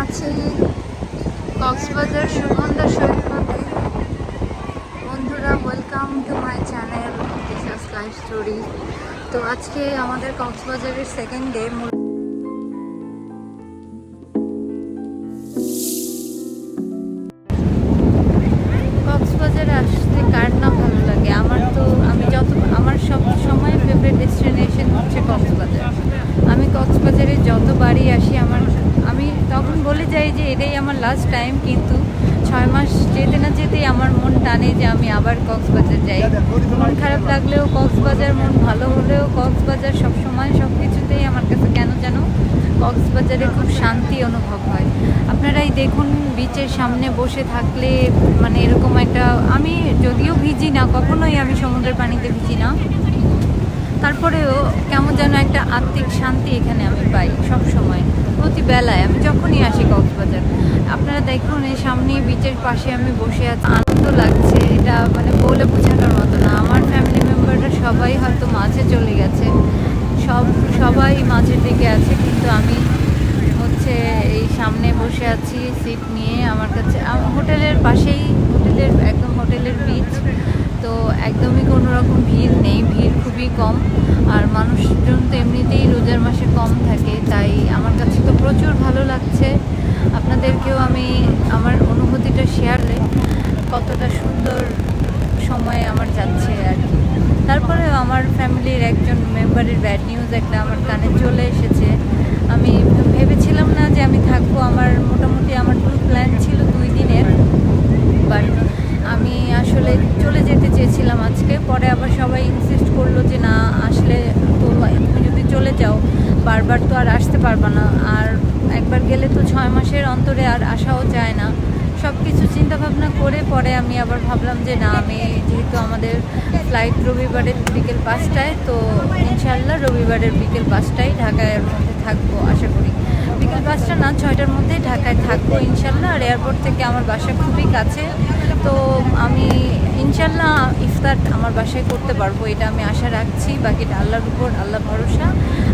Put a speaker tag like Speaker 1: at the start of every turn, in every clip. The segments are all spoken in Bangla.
Speaker 1: আছি কক্সবাজার সুগন্ধা সৈকতে। বন্ধুরা welcome to my channel life story তো আজকে আমাদের কক্সবাজারের সেকেন্ড ডে লাস্ট টাইম কিন্তু ছয় মাস যেতে না যেতেই আমার মন টানে যে আমি আবার কক্সবাজার যাই। মন খারাপ লাগলেও কক্সবাজার, মন ভালো হলেও কক্সবাজার সব সময় সব কিছুতেই আমার কাছে কেন যেন কক্সবাজারে খুব শান্তি অনুভব হয়। আপনারাই দেখুন বিচের সামনে বসে থাকলে মানে এরকম একটা, আমি যদিও ভিজি না, কখনোই আমি সমুদ্রের পানিতে ভিজি না। তারপরেও কেমন যেন একটা আত্মিক শান্তি এখানে আমি পাই সব সময় প্রতি বেলায় আমি যখনই আসি কক্সবাজার, আপনারা দেখুন এই সামনে বিচের পাশে আমি বসে আছি। আনন্দ লাগছে, এটা মানে বলে বোঝানোর মতো না। আমার ফ্যামিলি মেম্বাররা সবাই হয়তো মাঝে চলে গেছে। সব, সবাই মাঝের দিকে আছে, কিন্তু আমি হচ্ছে এই সামনে বসে আছি সিট নিয়ে আমার কাছে হোটেলের পাশেই, হোটেলের, একদম হোটেলের বিচ তো একদমই কোনো রকম ভিড় কম, আর মানুষজন তো এমনিতেই রোজার মাসে কম থাকে, তাই আমার কাছে তো প্রচুর ভালো লাগছে। আপনাদেরকেও আমি আমার অনুভূতিটা শেয়ারে কতটা সুন্দর সময় আমার যাচ্ছে আর কি। তারপরেও আমার ফ্যামিলির একজন মেম্বারের ব্যাড নিউজ একটা আমার কানে চলে এসেছে। আমি ভেবেছিলাম না যে আমি থাকব, আমার মোটামুটি আমার ট্যুর প্ল্যান ছিল আসলে চলে যেতে চেয়েছিলাম আজকে। পরে আবার সবাই ইনসিস্ট করল যে না, আসলে তো তুমি যদি চলে যাও, বারবার তো আর আসতে পারবা না। আর একবার গেলে তো ছয় মাসের অন্তরে আর আসাও যায় না। সব কিছু চিন্তাভাবনা করে পরে আমি আবার ভাবলাম যে না, আমি যেহেতু আমাদের ফ্লাইট রবিবারের বিকেল পাঁচটায়, তো ইনশাল্লাহ রবিবারের বিকেল পাঁচটায় ঢাকার মধ্যে থাকব আশা করি। বিকেল পাঁচটা না, ছয়টার মধ্যেই ঢাকায় থাকব ইনশাল্লাহ আর এয়ারপোর্ট থেকে আমার বাসা খুবই কাছে। তো আমি ইনশাল্লাহ ইফতার আমার বাসায় করতে পারব, এটা আমি আশা রাখছি। বাকিটা আল্লাহর উপর, আল্লাহ ভরসা।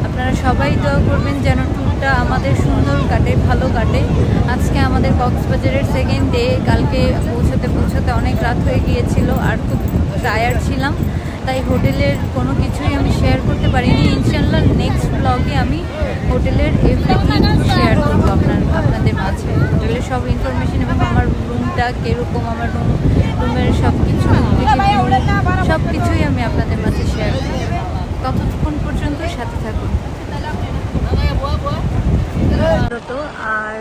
Speaker 1: আপনারা সবাই দোয়া করবেন যেন ট্যুরটা আমাদের সুন্দর কাটে, ভালো কাটে। আজকে আমাদের কক্সবাজারের সেকেন্ড ডে কালকে পৌঁছতে পৌঁছতে অনেক রাত হয়ে গিয়েছিল, আর খুব টায়ার্ড ছিলাম। তাই হোটেলের কোনো কিছুই আমি শেয়ার করতে পারিনি। ইনশাল্লাহ নেক্সট ব্লগে আমি হোটেলের এভরিথিং শেয়ার করব আপনার আপনাদের মাঝে। হোটেলের সব ইনফরমেশন এবং আমার রুমটা কীরকম আমার রুম রুমের সব কিছু সব কিছুই আমি আপনাদের মাঝে শেয়ার করি ততক্ষণ পর্যন্ত সাথে থাকুন। আর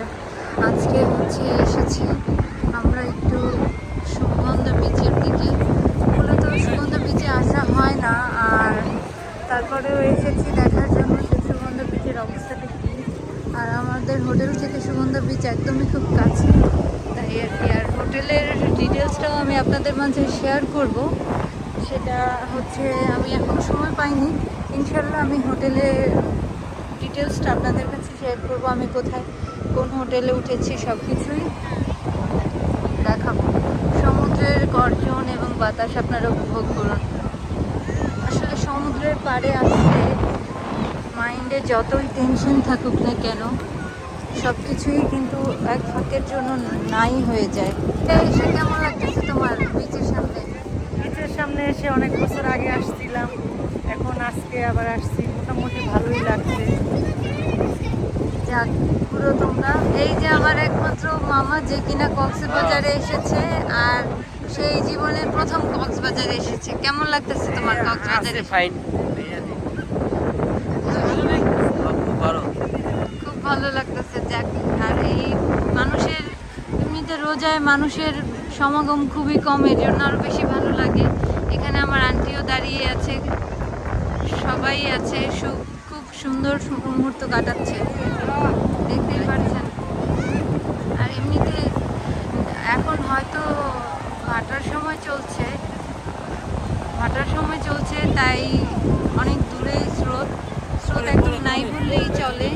Speaker 1: আজকে হচ্ছে এসেছি আমরা একটু সুগন্ধ বিচের দিকে। মূলত সুগন্ধ বিচে আসা হয় না, আর তারপরেও এসেছি দেখার জন্য যে সুগন্ধ বিচের অবস্থাটা কী। আর আমাদের হোটেল থেকে সুগন্ধ বিচ একদমই খুব কাছে তাই আর কি আর হোটেলের ডিটেলসটাও আমি আপনাদের মাঝে শেয়ার করব। সেটা হচ্ছে আমি এখন সময় পাইনি। ইনশাল্লাহ আমি হোটেলের ডিটেলসটা আপনাদের কাছে শেয়ার করব। আমি কোথায়, কোন হোটেলে উঠেছি সব কিছুই দেখাবো। সমুদ্রের গর্জন এবং বাতাস আপনারা উপভোগ করুন। আসলে সমুদ্রের পাড়ে আসলে মাইন্ডে যতই টেনশন থাকুক না কেন সব কিছুই কিন্তু এক ফাঁকের জন্য নাই হয়ে যায়। এসে কেমন লাগতেছে? তোমার বিচের সামনে?
Speaker 2: বিচের সামনে এসে অনেক বছর আগে আসছিলাম। এখন আজকে আবার আসছি। মোটামুটি ভালোই লাগছে।
Speaker 1: যাক পুরো তোমরা। এই যে আমার একমাত্র মামা যে কিনা কক্সবাজারে এসেছে আর সেই জীবনের প্রথম কক্সবাজারে এসেছে। কেমন লাগতেছে তোমার কক্সবাজারে?
Speaker 3: ফাইন খুব ভালো
Speaker 1: খুব ভালো লাগতেছে যাক। আর এই মানুষের এমনিতে রোজায় মানুষের সমাগম খুবই কম এর জন্য আরও বেশি ভালো লাগে। এখানে আমার আন্টিও দাঁড়িয়ে আছে। সবাই আছে খুব সুন্দর মুহূর্ত কাটাচ্ছে দেখতেই পাচ্ছেন আর এমনিতে এখন হয়তো ভাটার সময় চলছে ভাটার সময় চলছে তাই অনেক দূরে স্রোত স্রোত একদম নাই বললেই চলে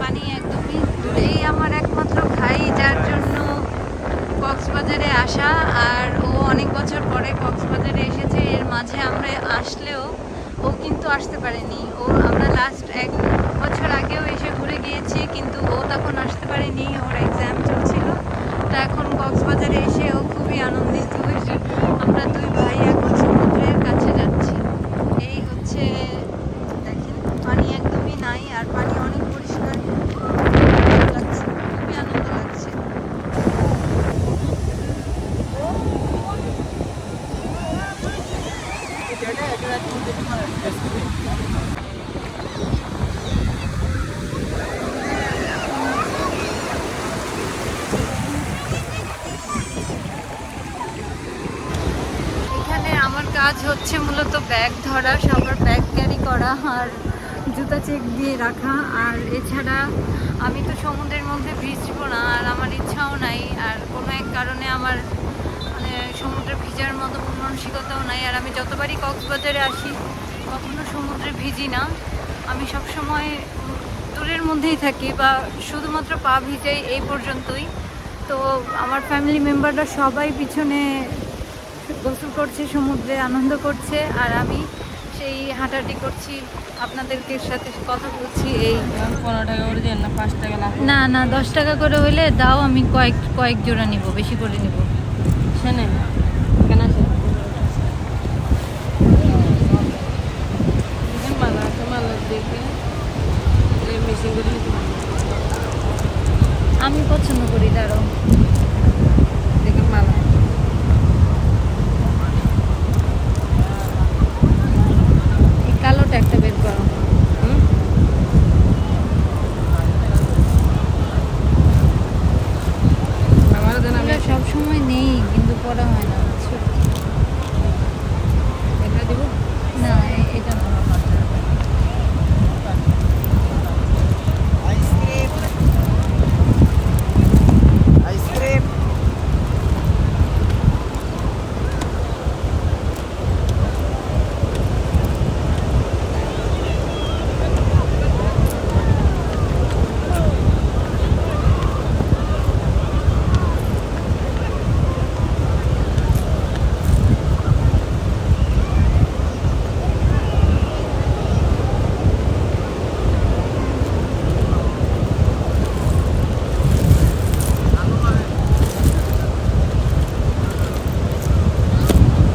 Speaker 1: পানি একদমই দূরেই আমার একমাত্র ভাই যার জন্য কক্সবাজারে আসা আর ও অনেক বছর পরে কক্সবাজারে এসেছে এর মাঝে আমরা আসলেও ও কিন্তু আসতে পারেনি ও আমরা লাস্ট এক বছর আগেও এসে ঘুরে গিয়েছি কিন্তু ও তখন আসতে পারে পারেনি ওর এক্সাম চলছিল তা এখন কক্সবাজারে এসে ও খুবই আনন্দিত হয়েছে আমরা দুই ভাই এখন সমুদ্রের কাছে যাচ্ছি এই হচ্ছে দেখেন পানি একদমই নাই আর পানি অনেক পরিষ্কার লাগছে খুবই আনন্দ লাগছে এখানে আমার কাজ হচ্ছে মূলত ব্যাগ ধরা, সবার ব্যাগ ক্যারি করা আর জুতা চেক দিয়ে রাখা। আর এছাড়া আমি তো সমুদ্রের মধ্যে ভিজবো না আর আমার ইচ্ছাও নাই। আর কোনো এক কারণে আমার মানে সমুদ্রে ভিজার মতো মন মানসিকতাও নাই। আর আমি যতবারই কক্সবাজারে আসি, কখনো সমুদ্রে ভিজি না। আমি সব সময় দূরের মধ্যেই থাকি বা শুধুমাত্র পা ভিজাই এই পর্যন্তই। তো আমার ফ্যামিলি মেম্বাররা সবাই পিছনে গোসল করছে সমুদ্রে আনন্দ করছে আর আমি সেই হাঁটাহাঁটি করছি। আপনাদেরকে সাথে কথা বলছি এই
Speaker 2: পনেরো টাকা করে দেন না পাঁচ টাকা
Speaker 1: না না দশ টাকা করে হইলে দাও আমি কয়েক কয়েক জোড়া নিব বেশি করে নিব।
Speaker 2: শোনে কেন
Speaker 1: আমি পছন্দ করি দাঁড়ো
Speaker 2: দেখে মালা
Speaker 1: এই কালোটা একটা বের করো
Speaker 2: হুম আমারও দেন আমি
Speaker 1: এগুলো সব সময় নেই কিন্তু পড়া হয় না বুঝছ?
Speaker 2: এটা দিব
Speaker 1: না এ- এটা না
Speaker 4: আইসক্রিম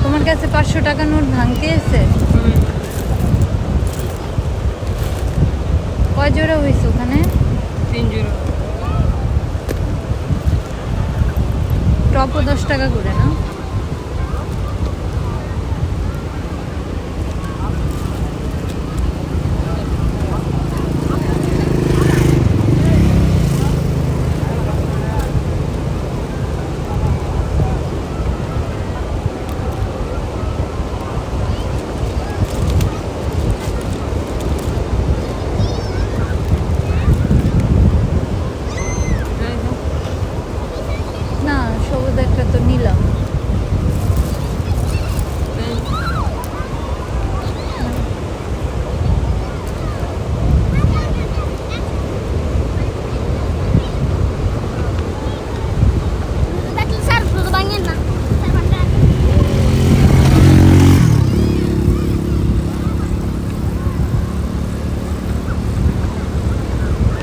Speaker 1: তোমার কাছে পাঁচশো টাকা নোট ভাঙতে এসে কয় জোড়া হয়েছে ওখানে?
Speaker 2: তিন জোড়া।
Speaker 1: টপও দশ টাকা করে না না? সবুজ একটা তো নিলাম
Speaker 5: Daqui serve tudo banho na.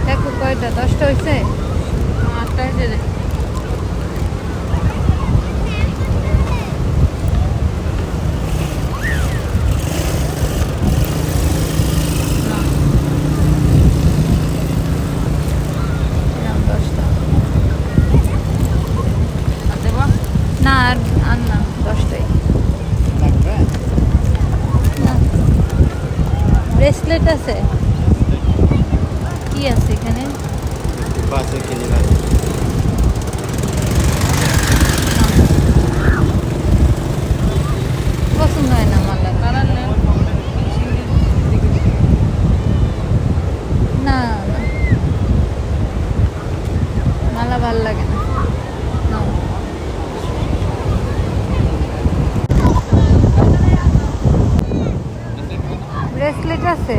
Speaker 1: দেখো কয়টা দশটা হয়েছে
Speaker 2: আটটা এসে যায়
Speaker 1: এরকম দশটা
Speaker 2: আর দেবো
Speaker 1: না আর আর না দশটাই
Speaker 4: লাগবে
Speaker 1: না আছে কি আছে এখানে
Speaker 4: পাঁচ কেজি লাগবে
Speaker 1: পছন্দ হয় না আমার লাগে
Speaker 2: কালার নেই
Speaker 1: না না মালা ভালো লাগে না নাও। ব্রেসলেট আছে?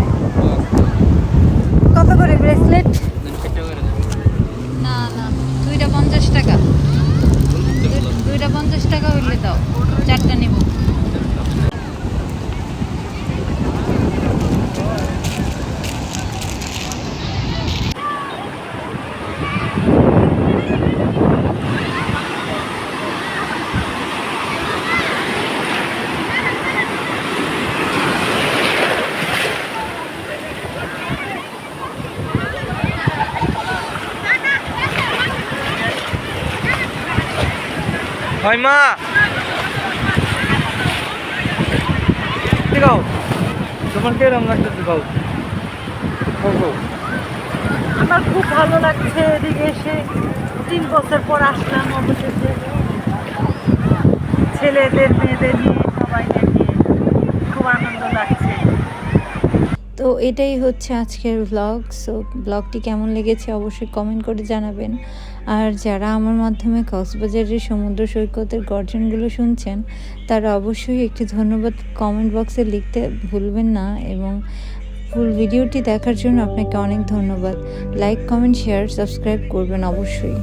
Speaker 1: কত করে ব্রেসলেট? না না, দুইটা পঞ্চাশ টাকা। দুই- দুইটা পঞ্চাশ টাকা হইলে দাও, চারটা নিব।
Speaker 3: মা। দেখাও। তোমার কিরম লাগতেছে গাও
Speaker 2: আমার খুব ভালো লাগছে এদিকে এসে। তিন বছর পর আসলাম অবশেষে। ছেলেদের মেয়েদের নিয়ে সবাইকে নিয়ে খুব আনন্দ লাগছে
Speaker 1: তো এটাই হচ্ছে আজকের ব্লগ সো ব্লগটি কেমন লেগেছে অবশ্যই কমেন্ট করে জানাবেন। আর যারা আমার মাধ্যমে কক্সবাজারের সমুদ্র সৈকতের গর্জনগুলো শুনছেন, তারা অবশ্যই একটি ধন্যবাদ কমেন্ট বক্সে লিখতে ভুলবেন না এবং ফুল ভিডিওটি দেখার জন্য আপনাকে অনেক ধন্যবাদ। লাইক কমেন্ট শেয়ার সাবস্ক্রাইব করবেন অবশ্যই।